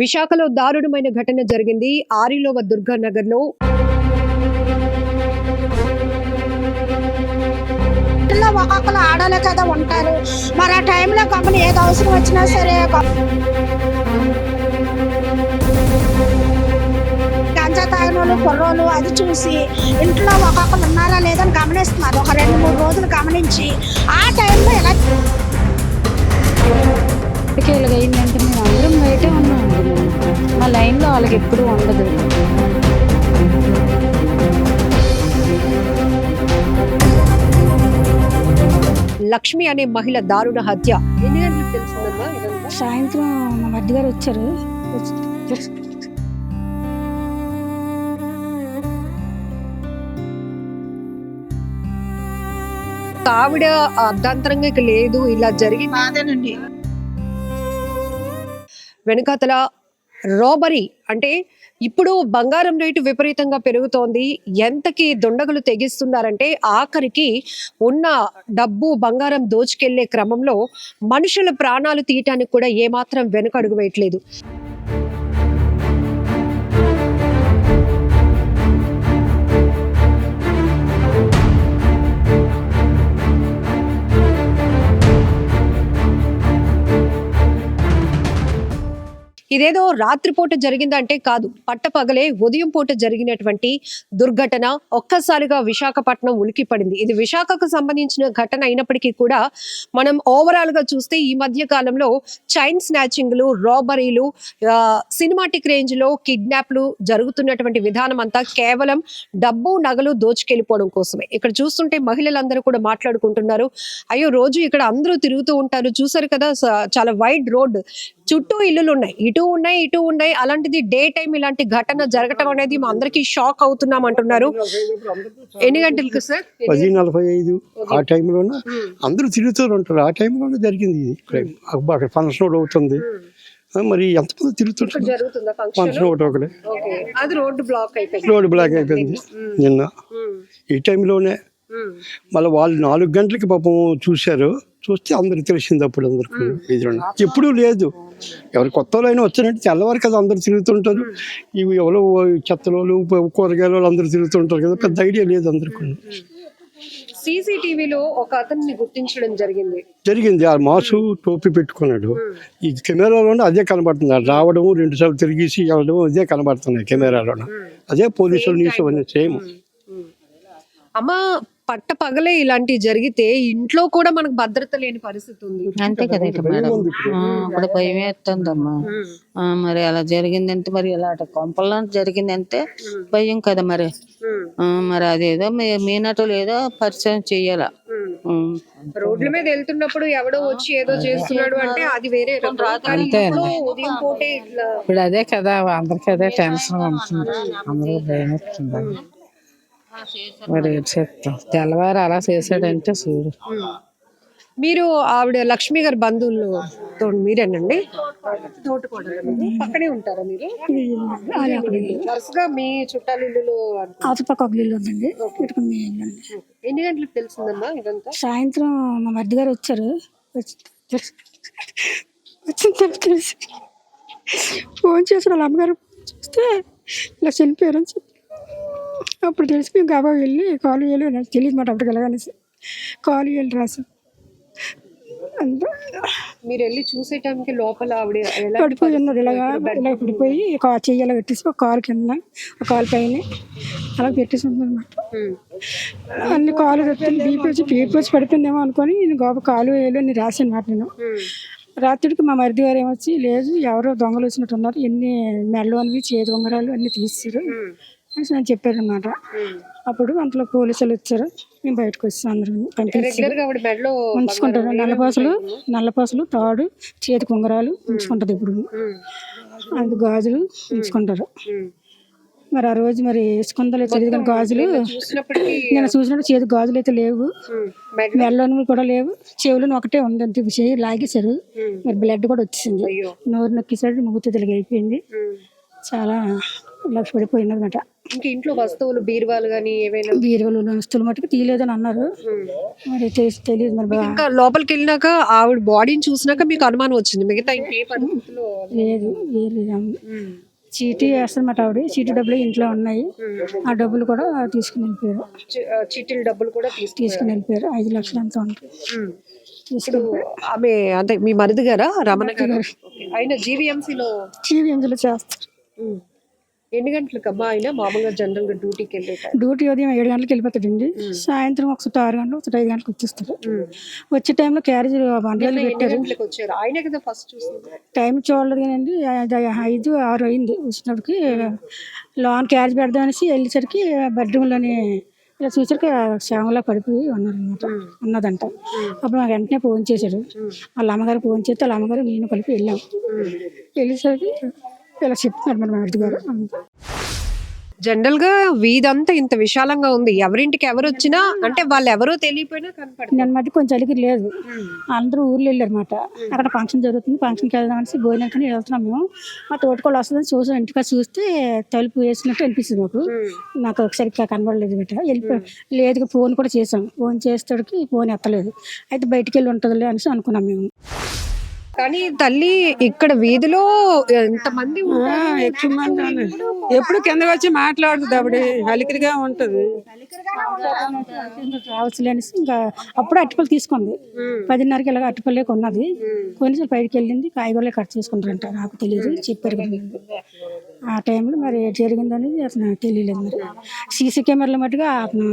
విశాఖలో దారుణమైన ఘటన జరిగింది. ఆరిలోవ దుర్గా నగర్లో ఒక్కొక్కరు ఆడాలి కదా ఉంటారు. మరి ఆ టైంలో గమని ఏదో అవసరం వచ్చినా సరే గంజా తాగిన వాళ్ళు కుర్రోళ్ళు అది చూసి ఇంట్లో ఒక్కొక్కరు ఉన్నారా లేదని గమనిస్తున్నారు. ఒక రెండు మూడు రోజులు గమనించి ఆ టైంలో ఎలా వాళ్ళకి ఎప్పుడు ఉండదు. లక్ష్మి అనే మహిళ దారుణ హత్య. ఎన్ని గంటలకు తెలుస్తుందమ్మా ఇదంతా? సాయంత్రం మా మధ్య గారు వచ్చారు. ఆవిడ అర్ధాంతరంగా ఇక లేదు ఇలా జరిగింది. బాధేనండి. వెనుకతల రోబరీ అంటే ఇప్పుడు బంగారం రేటు విపరీతంగా పెరుగుతోంది. ఎంతకి దొండగలు తెగిస్తున్నారంటే ఆఖరికి ఉన్న డబ్బు బంగారం దోచుకెళ్ళే క్రమంలో మనుషుల ప్రాణాలు తీయటానికి కూడా ఏమాత్రం వెనుకడుగు వేయట్లేదు. ఇదేదో రాత్రిపూట జరిగిందంటే కాదు పట్టపగలే ఉదయం పూట జరిగినటువంటి దుర్ఘటన ఒక్కసారిగా విశాఖపట్నం ఉలికి పడింది ఇది విశాఖకు సంబంధించిన ఘటన అయినప్పటికీ కూడా మనం ఓవరాల్గా చూస్తే ఈ మధ్య కాలంలో చైన్ స్నాచింగ్లు రాబరీలు సినిమాటిక్ రేంజ్లో కిడ్నాప్లు జరుగుతున్నటువంటి విధానం అంతా కేవలం డబ్బు నగలు దోచుకెళ్ళిపోవడం కోసమే. ఇక్కడ చూస్తుంటే మహిళలందరూ కూడా మాట్లాడుకుంటున్నారు. అయ్యో రోజు ఇక్కడ అందరూ తిరుగుతూ ఉంటారు. చూసారు కదా చాలా వైడ్ రోడ్ చుట్టూ ఇల్లులు ఉన్నాయి ఇటు ఉన్నాయి ఇటు ఉన్నాయి. అలాంటిది డే టైం ఇలాంటి ఘటన జరగటం అనేది మా అందరికి షాక్ అవుతున్నాం అంటున్నారు. ఎన్ని గంటలకు సార్? పది నలభై ఐదు ఆ టైంలోన అందరూ తిరుగుతూ ఉంటారు. ఆ టైంలోనే జరిగింది ఇది. క్రైమ్ అబ్బా, అక్కడ ఫంక్షన్ అవుతుంది. మరి ఎంతమంది తిరుగుతుంటారు? ఫంక్షన్? ఒకటి ఒకటి. అది రోడ్డు బ్లాక్ అయిపోయింది. రోడ్ బ్లాక్ అయిపోయింది. నిన్న. ఈ టైంలోనే మళ్ళీ వాళ్ళు నాలుగు గంటలకి పాపం చూశారు. చూస్తే అందరికి తెలిసింది అప్పుడు అందరికి. ఎదురుండి ఎప్పుడూ లేదు. ఎవరు కొత్త వాళ్ళు అయినా వచ్చారంటే తెల్లవారు కదా అందరు తిరుగుతుంటారు. ఇవి ఎవరో చెత్తలోళ్ళు కూరగాయలు అందరూ తిరుగుతుంటారు కదా పెద్ద ఐడియా లేదు అందరికి. సీసీటీవీలో ఒక అతన్ని గుర్తించడం జరిగింది. జరిగింది. ఆ మాసు టోపీ పెట్టుకున్నాడు. ఈ కెమెరాలోనే అదే కనబడుతుంది. ఆ రావడం రెండు సార్లు తిరిగేసి వెళ్ళడం అదే కనబడుతున్నాయి కెమెరాలోన. అదే పోలీసులు న్యూస్ సేమ్. అమ్మ పట్ట పగలే ఇలాంటివి జరిగితే ఇంట్లో కూడా మనకు భద్రత లేని పరిస్థితి ఉంది. అంతే కదా మేడం. ఆ, ఇప్పుడు భయం వేస్తుందమ్మా మరి అలా జరిగిందంటే మరి ఇలా అటు కొంపల్లో జరిగిందంటే భయం కదా మరి. ఆ, మరి అదేదో మీ- మీనటు లేదో పరిచయం చెయ్యాల. రోడ్ల మీద వెళ్తున్నప్పుడు ఎవడో వచ్చి ఏదో చేస్తున్నాడు అంటే అది వేరే ఉదయం పూటే ఇట్లా ఇప్పుడు అదే కదా అందరికి అదే టెన్షన్ ఉంటుంది అందరూ భయం వస్తుంది మరి చెప్తాం. తెల్లవారు అలా చేశాడంటే చూడు. మీరు ఆవిడ లక్ష్మి గారి బంధువులు తో మీరేనండి? పక్కనే ఉంటారా మీరు? వరుసగా మీ చుట్టాల ఇల్లులో. అవతల ఒక ఇల్లు ఉందండి. ఇటుక మీ ఇల్లు ఉంది. ఎన్ని గంటలకు తెలిసిందమ్మా ఇదంతా? సాయంత్రం మా మధ్య గారు వచ్చారు. వచ్చి- వచ్చిన తర్వాత తెలిసి. ఫోన్ చేసి వాళ్ళ అమ్మగారు. చూస్తే ఇలా చనిపోయారు అని చెప్పి. అప్పుడు తెలిసి మేము గబా వెళ్ళి కాలు వెళ్ళి నాకు తెలియదు మాట అప్పటికి వెళ్ళగానేసి కాలు వెళ్ళి రాసాం అంతా మీరు వెళ్ళి చూసే టైంకి లోపల ఆవిడ పడిపోయి ఉన్నది ఇలాగా ఇలా పడిపోయి కా చెయ్యి ఇలా పెట్టేసి ఒక కాలు కింద ఒక కాలు పైన అలా పెట్టేసి ఉంది అనమాట ఉమ్. అన్ని కాలు పెట్టి బీపీ వచ్చి బీపీ వచ్చి పడిపోయిందేమో అనుకొని నేను గోప కాలు వేలు అని రాసాను మాట నేను. రాత్రికి మా మరిది గారు ఏమొచ్చి లేదు ఎవరో దొంగలు వచ్చినట్టు ఉన్నారు ఎన్ని మెడలు అనివి చేతి ఉంగరాలు అన్ని నేను చెప్పారు అనమాట. అప్పుడు అంతలో పోలీసులు వచ్చారు. మేము బయటకు వచ్చాం అందరం. మెడలో ఉంచుకుంటారు. నల్లపూసలు నల్లపూసలు తాడు చేతికి ఉంగరాలు ఉంచుకుంటారు ఇప్పుడు. అది గాజులు ఉంచుకుంటారు. మరి ఆ రోజు మరి వేసుకుందో లేదో తెలియదు గాజులు నేను చూసినట్టు చేతి గాజులు అయితే లేవు. మెడలోని కూడా లేవు. చెవులను ఒకటే ఉంది. అంతే చేయి లాగేశారు. మరి బ్లడ్ కూడా వచ్చేసింది. నోరు నొక్కేసాడు ముగ్గుతు అయిపోయింది. ఉమ్. చాలా లక్ష పడిపోయినదన్నమాట ఇంకా ఇంట్లో వస్తువులు బీరువాలు కానీ ఏవైనా? బీరువలు వస్తువులు మటుకు తీయలేదని అన్నారు. మరి తెలియదు మరి ఇంకా లోపలికి వెళ్ళినాక ఆవిడ బాడీని చూసినాక మీకు అనుమానం వచ్చింది. మిగతా లేదు లేదు. చీటీ వేస్తారన్నమాట ఆవిడ. చీటీ డబ్బులు ఇంట్లో ఉన్నాయి. ఆ డబ్బులు కూడా తీసుకుని వెళ్ళిపోయారు. చీటీల డబ్బులు కూడా తీసుకు తీసుకుని వెళ్ళిపోయారు. ఐదు లక్షలు ఎంత ఉంటుంది తీసుకుని ఆమె అంటే మీ మరిది గారా? రమణ గారు. ఆయన జీవీఎంసీలో టీవీ ఎందులో చేస్తారు ఎన్ని గంటలకు అమ్మా ఆయన మామూలుగా జనరల్గా డ్యూటీకి వెళ్ళే టైం డ్యూటీ ఉదయం ఏడు గంటలకు వెళ్ళిపోతాడండి సాయంత్రం ఒకసారి ఆరు గంటలు ఒకసారి ఐదు గంటలకు వచ్చేస్తారు. వచ్చే టైంలో క్యారేజ్ ఎన్ని పెట్టారు. వచ్చారు? ఆయనే కదా ఫస్ట్ చూసింది. టైం చూడలేదు కానండి ఐదు ఐదు ఆరు అయింది వచ్చినప్పటికి. లోన్ క్యారేజ్ పెడదాం అనేసి వెళ్ళేసరికి బెడ్రూమ్లోని ఇలా చూసరికి శ్యామలా పడిపోయి ఉన్నారనమాట ఉన్నదంట. అప్పుడు నాకు వెంటనే ఫోన్ చేశాడు. వాళ్ళ అమ్మగారు ఫోన్ చేస్తే వాళ్ళ అమ్మగారు నేను కలిపి వెళ్ళాం. వెళ్ళేసరికి ఇలా చెప్తున్నారు మరి మా ఇంటి గారు. జనరల్గా వీధంతా ఇంత విశాలంగా ఉంది. ఎవరింటికి ఎవరు వచ్చినా అంటే వాళ్ళు ఎవరో తెలియపోయినా కనపడుతుంది మధ్య కొంచెం అలిగి లేదు. అందరూ ఊర్లో వెళ్ళారు అనమాట అక్కడ ఫంక్షన్ జరుగుతుంది. ఫంక్షన్కి వెళ్దాం అనేసి భోజనానికి వెళ్తున్నాం మేము. మా తోటకోళ్ళు వస్తుందని చూసాం ఇంటికి చూస్తే తలుపు వేసినట్టు అనిపిస్తుంది మాకు. నాకు ఒకసారి కనబడలేదు బిడ్డ. వెళ్ళిపో లేదు ఫోన్ కూడా చేసాం. ఫోన్ చేసేటోడికి ఫోన్ ఎత్తలేదు. అయితే బయటికి వెళ్ళి ఉంటుందిలే అనేసి అనుకున్నాం మేము. కానీ తల్లి ఇక్కడ వీధిలో ఎంతమంది. ఎప్పుడు కిందకి వచ్చి మాట్లాడుతుంది ఆవిడ. అలికిరిగా ఉంటది. రావచ్చులే అనేసి ఇంకా అప్పుడు అట్టుపల్లి తీసుకుంది పదిన్నరకి ఇలాగ అట్టుపల్లి కొన్నది. కొనేసి బయటికి వెళ్ళింది. కాయగూరలే కట్ చేసుకుంటారంట. నాకు తెలియదు చెప్పారు. ఆ టైంలో మరి ఏం జరిగిందనేది అతను తెలియలేదు మరి. సీసీ కెమెరాల మట్టుగా అతను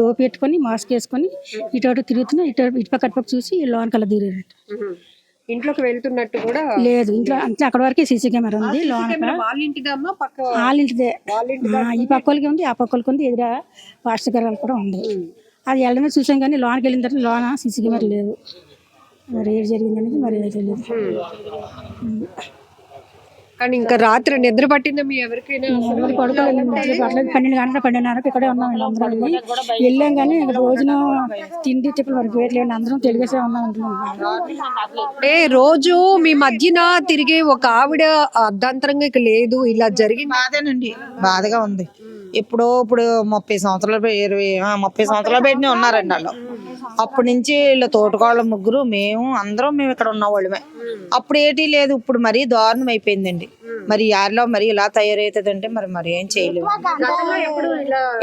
టోపీ పెట్టుకొని మాస్క్ వేసుకొని ఇటు అటు తిరుగుతున్నా ఇటు ఇటు పక్క అటుపక్క చూసి లోన్ కల్లా దిగారంట ఇంట్లోకి వెళ్తున్నట్టు కూడా లేదు ఇంట్లో అంటే అక్కడ వరకే సీసీ కెమెరా ఉంది లోన వాళ్ళ ఇంటిదమ్మా పక్క వాళ్ళ ఇంటిదే. ఆ, ఈ పక్క వాళ్ళకి ఉంది ఆ పక్క వాళ్ళకి ఉంది ఎదురా వాట్సాప్ కెమెరాలు కూడా ఉంది. అది వెళ్ళడమే చూసాం కానీ లోనకి వెళ్ళిన తర్వాత లోన సీసీ కెమెరా లేదు. మరి ఏం జరిగిందనేది మరి తెలియదు. కానీ ఇంకా రాత్రి నిద్ర పట్టిందా మీ ఎవరికైనా? ఎవరు పడుకోలేదు. పన్నెండు గంటల పన్నెండున్నరకు ఇక్కడే ఉన్నాం వీళ్ళందరం వెళ్ళాం. కానీ భోజనం తిండి తిప్పలు మరి వేయట్లేదు. అందరం తెలుగేసే ఉన్నాం. ఏ రోజు మీ మధ్యన తిరిగే ఒక ఆవిడ అర్ధాంతరంగా ఇక లేదు. ఇలా జరిగింది. బాధేనండి. బాధగా ఉంది. ఇప్పుడు ఇప్పుడు ముప్పై సంవత్సరాలు ఇరవై ముప్పై సంవత్సరాలు పెట్టిన ఉన్నారండి వాళ్ళు అప్పటి నుంచి వీళ్ళ తోటకోళ్ళ ముగ్గురు మేము అందరం మేము ఇక్కడ ఉన్న వాళ్ళమే అప్పుడు ఏటీ లేదు ఇప్పుడు మరీ దారుణం అయిపోయిందండి. మరి యారిలో మరి ఇలా తయారవుతుందంటే మరి మరి ఏం చేయలేము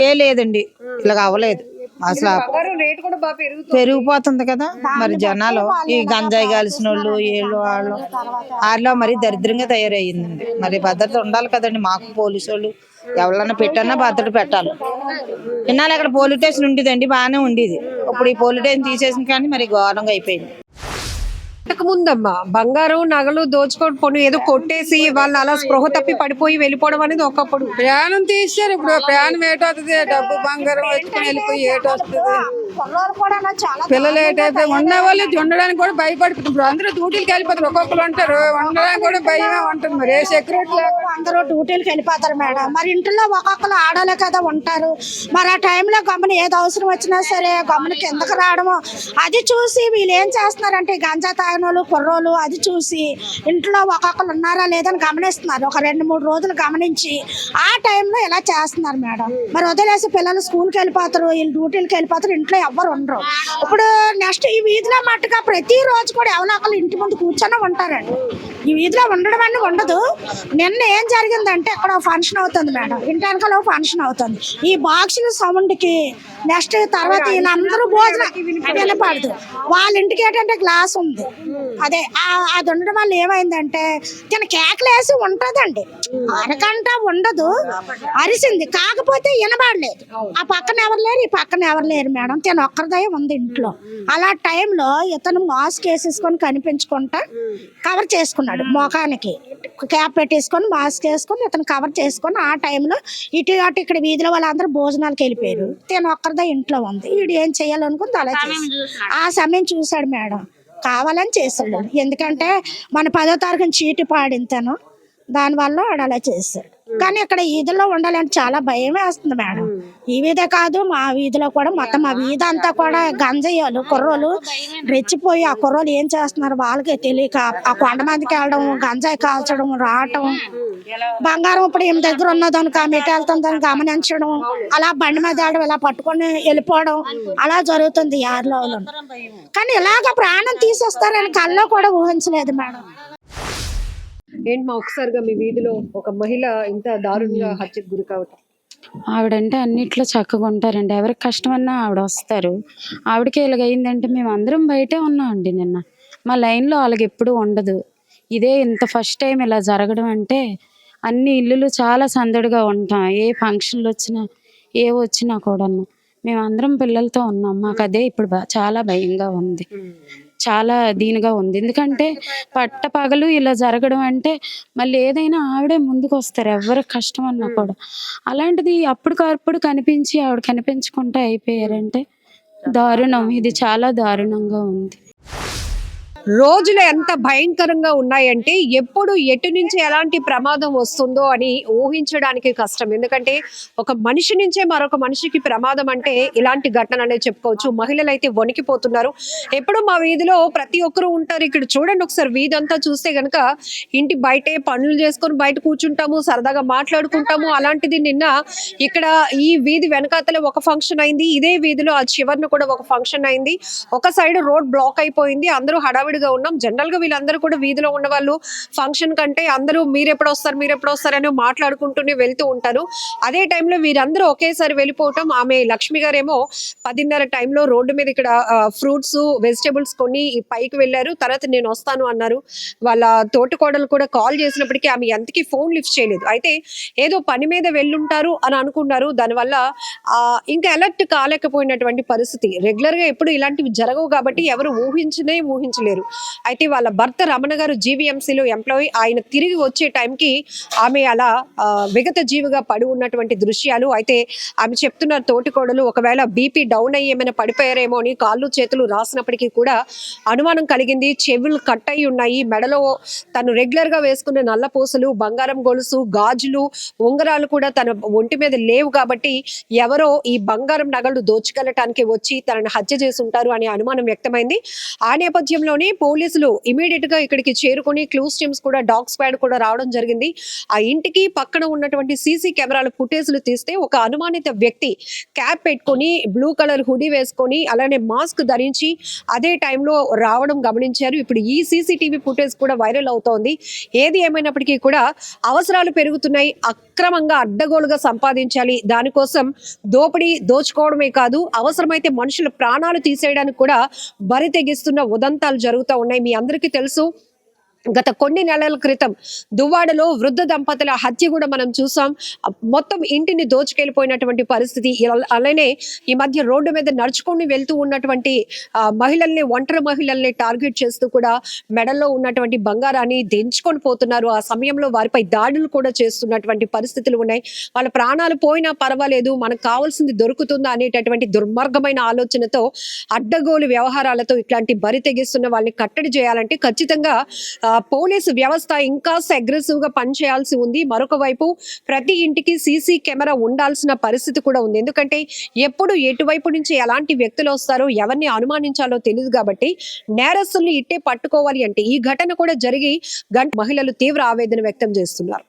ఏ లేదండి. ఇలాగ అవ్వలేదు అసలు బంగారం రేటు కూడా బాగా పెరుగుతుంది. పెరిగిపోతుంది కదా. మరి జనాలు ఈ గంజాయి కాల్సిన వాళ్ళు వీళ్ళు వాళ్ళు వాళ్ళలో మరి దరిద్రంగా తయారయ్యిందండి. మరి భద్రత ఉండాలి కదండి మాకు పోలీసు వాళ్ళు ఎవరన్నా పెట్టన్నా భద్రత పెట్టాలి. ఇన్నాళ్ళు అక్కడ పోలీస్ స్టేషన్ ఉండేదండి బాగానే ఉండేది. ఇప్పుడు ఈ పోలీస్ స్టేషన్ తీసేసిన కానీ మరి ఘోరంగా అయిపోయింది. ముందమ్మా బంగారం నగలు దోచుకొని పోను ఏదో కొట్టేసి వాళ్ళు అలా స్పృహ తప్పి పడిపోయి వెళ్ళిపోవడం అనేది ఒకప్పుడు. ప్రాణం తీసారు ఇప్పుడు ప్రాణం ఏటవుతుంది? డబ్బు బంగారం ఎత్తుకుని వెళ్ళిపోయి ఏటొస్తుంది పిల్లలు ఏటైతే ఉన్న వాళ్ళు ఉండడానికి కూడా భయపడుతుంది ఇప్పుడు అందరూ డ్యూటీలకి వెళ్ళిపోతారు. ఒక్కొక్కరు ఉంటారు. ఉండడానికి కూడా భయమే ఉంటుంది మరి. ఏ సెక్యూరిటీ అందరూ డ్యూటీలకు వెళ్ళిపోతారు మేడం. మరి ఇంట్లో ఒక్కొక్కరు ఆడలే కదా ఉంటారు. మరి ఆ టైంలో గమని ఏది అవసరం వచ్చినా సరే గమని కిందకి రావడము. అది చూసి వీళ్ళు ఏం చేస్తున్నారంటే గంజా తాగిన వాళ్ళు కుర్రోళ్ళు అది చూసి ఇంట్లో ఒక్కొక్కరు ఉన్నారా లేదని గమనిస్తున్నారు. ఒక రెండు మూడు రోజులు గమనించి ఆ టైంలో ఇలా చేస్తున్నారు మేడం. మరి వదిలేసి పిల్లలు స్కూల్కి వెళ్ళిపోతారు వీళ్ళు డ్యూటీలకు వెళ్ళిపోతారు ఇంట్లో ఎవ్వరు ఉండరు. ఇప్పుడు నెక్స్ట్ ఈ వీధిలో మట్టుగా ప్రతి రోజు కూడా ఎవరో ఇంటి ముందు కూర్చొని ఉంటారండి. ఈ వీధిలో ఉండడం అని ఉండదు. నిన్న ఏం జరిగిందంటే అక్కడ ఫంక్షన్ అవుతుంది మేడం. ఇంటి వెనకాల ఫంక్షన్ అవుతుంది. ఈ బాక్సుల సౌండ్కి నెక్స్ట్ తర్వాత వీళ్ళందరూ భోజనం వినపడదు. వాళ్ళ ఇంటికి ఏంటంటే గ్లాస్ ఉంది. అదే అది ఉండడం వల్ల ఏమైందంటే తన కేకలేసి ఉంటదండి. అరగంట ఉండదు. అరిసింది. కాకపోతే వినబడలేదు. ఆ పక్కన ఎవరు లేరు? ఈ పక్కన ఎవరు లేరు మేడం. తను ఒక్కరిదే ఉంది ఇంట్లో. అలా టైంలో ఇతను మాస్క్ వేసేసుకొని కనిపించుకుంటా కవర్ చేసుకున్నాడు మొఖానికి. క్యాప్ పెట్టేసుకొని మాస్క్ వేసుకొని ఇతను కవర్ చేసుకొని ఆ టైంలో ఇటు అటు ఇక్కడ వీధిలో వాళ్ళందరూ భోజనాలకు వెళ్ళిపోయారు. తను ఒక్కరిదే ఇంట్లో ఉంది. వీడు ఏం చేయాలనుకుని అలా చేసి ఆ సమయం చూశాడు మేడం. కావాలని చేశాడు. ఎందుకంటే మన పదో తారీఖున చీటి పాడింతను దానివల్ల వాడు అలా చేశాడు. కానీ ఇక్కడ వీధిలో ఉండాలంటే చాలా భయం వేస్తుంది మేడం. ఈ వీధే కాదు మా వీధిలో కూడా మొత్తం మా వీధి అంతా కూడా గంజయ్యాలు కుర్రోలు రెచ్చిపోయి ఆ కుర్రోలు ఏం చేస్తున్నారు వాళ్ళకే తెలియక ఆ కొండ మందికి వెళ్ళడం గంజాయి కాల్చడం రావటం బంగారం ఇప్పుడు ఏం దగ్గర ఉన్నదనుక మెట వెళ్తుందని గమనించడం అలా బండి మీద వెళ్ళడం ఇలా పట్టుకొని వెళ్ళిపోవడం అలా జరుగుతుంది యార్లో కానీ ఇలాగ ప్రాణం తీసేస్తారని కల్లో కూడా ఊహించలేదు మేడం. ఏంటి మా ఒకసారిగా మీ వీధిలో ఒక మహిళ ఇంత దారుణంగా హత్యకు గురి కావటం? ఆవిడంటే అన్నిట్లో చక్కగా ఉంటారండి. ఎవరికి కష్టమన్నా ఆవిడ వస్తారు. ఆవిడకి ఇలాగ అయిందంటే మేము అందరం బయటే ఉన్నామండి నిన్న. మా లైన్లో వాళ్ళకి ఎప్పుడూ ఉండదు. ఇదే ఇంత ఫస్ట్ టైం ఇలా జరగడం అంటే అన్ని ఇల్లులు చాలా సందడిగా ఉంటాం. ఏ ఫంక్షన్లు వచ్చినా ఏ వచ్చినా కూడా మేము అందరం పిల్లలతో ఉన్నాం. మాకు అదే ఇప్పుడు చాలా భయంగా ఉంది. చాలా దీనిగా ఉంది. ఎందుకంటే పట్ట పగలు ఇలా జరగడం అంటే మళ్ళీ ఏదైనా ఆవిడే ముందుకు వస్తారు ఎవరికి కష్టం అన్నా కూడా. అలాంటిది అప్పటికప్పుడు కనిపించి ఆవిడ కనిపించకుండా అయిపోయారంటే దారుణం. ఇది చాలా దారుణంగా ఉంది. రోజులు ఎంత భయంకరంగా ఉన్నాయంటే ఎప్పుడు ఎటు నుంచి ఎలాంటి ప్రమాదం వస్తుందో అని ఊహించడానికి కష్టం. ఎందుకంటే ఒక మనిషి నుంచే మరొక మనిషికి ప్రమాదం అంటే ఇలాంటి ఘటన అనేది చెప్పుకోవచ్చు. మహిళలు అయితే వణికిపోతున్నారు. ఎప్పుడు మా వీధిలో ప్రతి ఒక్కరు ఉంటారు. ఇక్కడ చూడండి ఒకసారి వీధి అంతా చూస్తే గనక ఇంటి బయటే పనులు చేసుకొని బయట కూర్చుంటాము సరదాగా మాట్లాడుకుంటాము. అలాంటిది నిన్న ఇక్కడ ఈ వీధి వెనకాతల ఒక ఫంక్షన్ అయింది. ఇదే వీధిలో ఆ చివరిన కూడా ఒక ఫంక్షన్ అయింది. ఒక సైడ్ రోడ్ బ్లాక్ అయిపోయింది. అందరూ హడావిడిగా ఉన్నాం. జనరల్గా వీళ్ళందరూ కూడా వీధిలో ఉన్న వాళ్ళు ఫంక్షన్ కంటే అందరూ మీరు ఎప్పుడు వస్తారు మీరు ఎప్పుడు వస్తారు అని మాట్లాడుకుంటూనే వెళ్తూ ఉంటారు. అదే టైంలో వీరందరూ ఒకేసారి వెళ్ళిపోవటం ఆమె లక్ష్మి గారేమో పదిన్నర టైంలో రోడ్డు మీద ఇక్కడ ఫ్రూట్స్ వెజిటేబుల్స్ కొని పైకి వెళ్ళారు. తర్వాత నేను వస్తాను అన్నారు. వాళ్ళ తోటకోడలు కూడా కాల్ చేసినప్పటికీ ఆమె ఎంతకి ఫోన్ లిఫ్ట్ చేయలేదు. అయితే ఏదో పని మీద వెళ్ళుంటారు అని అనుకున్నారు. దానివల్ల ఇంకా అలర్ట్ కాలేకపోయినటువంటి పరిస్థితి. రెగ్యులర్గా ఎప్పుడు ఇలాంటివి జరగవు కాబట్టి ఎవరు ఊహించనే ఊహించలేరు. అయితే వాళ్ళ భర్త రమణ గారు జీవీఎంసీలో ఎంప్లాయీ ఆయన తిరిగి వచ్చే టైంకి ఆమె అలా ఆ, విగత జీవిగా పడి ఉన్నటువంటి దృశ్యాలు. అయితే ఆమె చెప్తున్న తోటికోడలు ఒకవేళ బీపీ డౌన్ అయ్యి ఏమైనా పడిపోయారేమో అని కాళ్ళు చేతులు రాసినప్పటికీ కూడా అనుమానం కలిగింది. చెవులు కట్ అయి ఉన్నాయి. మెడలో తను రెగ్యులర్గా వేసుకున్న నల్ల పూసలు బంగారం గొలుసు గాజులు ఉంగరాలు కూడా తన ఒంటి మీద లేవు కాబట్టి ఎవరు ఈ బంగారం నగలు దోచుకెళ్ళటానికి వచ్చి తనని హత్య చేసి ఉంటారు అనే అనుమానం వ్యక్తమైంది. ఆ నేపథ్యంలోనే పోలీసులు ఇమీడియట్గా ఇక్కడికి చేరుకుని క్లూస్ టీమ్స్ కూడా డాగ్ స్క్వాడ్ కూడా రావడం జరిగింది. ఆ ఇంటికి పక్కన ఉన్నటువంటి సీసీ కెమెరాల ఫుటేజ్లు తీస్తే ఒక అనుమానిత వ్యక్తి క్యాప్ పెట్టుకొని బ్లూ కలర్ హుడీ వేసుకొని అలానే మాస్క్ ధరించి అదే టైంలో రావడం గమనించారు. ఇప్పుడు ఈ సీసీటీవీ ఫుటేజ్ కూడా వైరల్ అవుతోంది. ఏది ఏమైనప్పటికీ కూడా అవసరాలు పెరుగుతున్నాయి. అక్రమంగా అడ్డగోలుగా సంపాదించాలి. దానికోసం దోపిడీ దోచుకోవడమే కాదు అవసరమైతే మనుషుల ప్రాణాలు తీసేయడానికి కూడా బరి తెగిస్తున్న ఉదంతాలు జరుగుతూ ఉన్నాయి. మీ అందరికీ తెలుసు గత కొన్ని నెలల క్రితం దువ్వాడలో వృద్ధ దంపతుల హత్య కూడా మనం చూసాం. మొత్తం ఇంటిని దోచుకెళ్ళిపోయినటువంటి పరిస్థితి అలానే ఈ మధ్య రోడ్డు మీద నడుచుకొని వెళ్తూ ఉన్నటువంటి ఆ, మహిళల్ని ఒంటరి మహిళల్ని టార్గెట్ చేస్తూ కూడా మెడల్లో ఉన్నటువంటి బంగారాన్ని దించుకొని పోతున్నారు. ఆ సమయంలో వారిపై దాడులు కూడా చేస్తున్నటువంటి పరిస్థితులు ఉన్నాయి. వాళ్ళ ప్రాణాలు పోయినా పర్వాలేదు మనకు కావాల్సింది దొరుకుతుందా అనేటటువంటి దుర్మార్గమైన ఆలోచనతో అడ్డగోలు వ్యవహారాలతో ఇట్లాంటి బరి తెగిస్తున్న వాళ్ళని కట్టడి చేయాలంటే ఖచ్చితంగా పోలీసు వ్యవస్థ ఇంకా అగ్రెసివ్గా పనిచేయాల్సి ఉంది. మరొక వైపు ప్రతి ఇంటికి సీసీ కెమెరా ఉండాల్సిన పరిస్థితి కూడా ఉంది. ఎందుకంటే ఎప్పుడు ఎటువైపు నుంచి ఎలాంటి వ్యక్తులు వస్తారో ఎవరిని అనుమానించాలో తెలియదు కాబట్టి నేరస్తుల్ని ఇట్టే పట్టుకోవాలి అంటే ఈ ఘటన కూడా జరిగి గంట మహిళలు తీవ్ర ఆవేదన వ్యక్తం చేస్తున్నారు.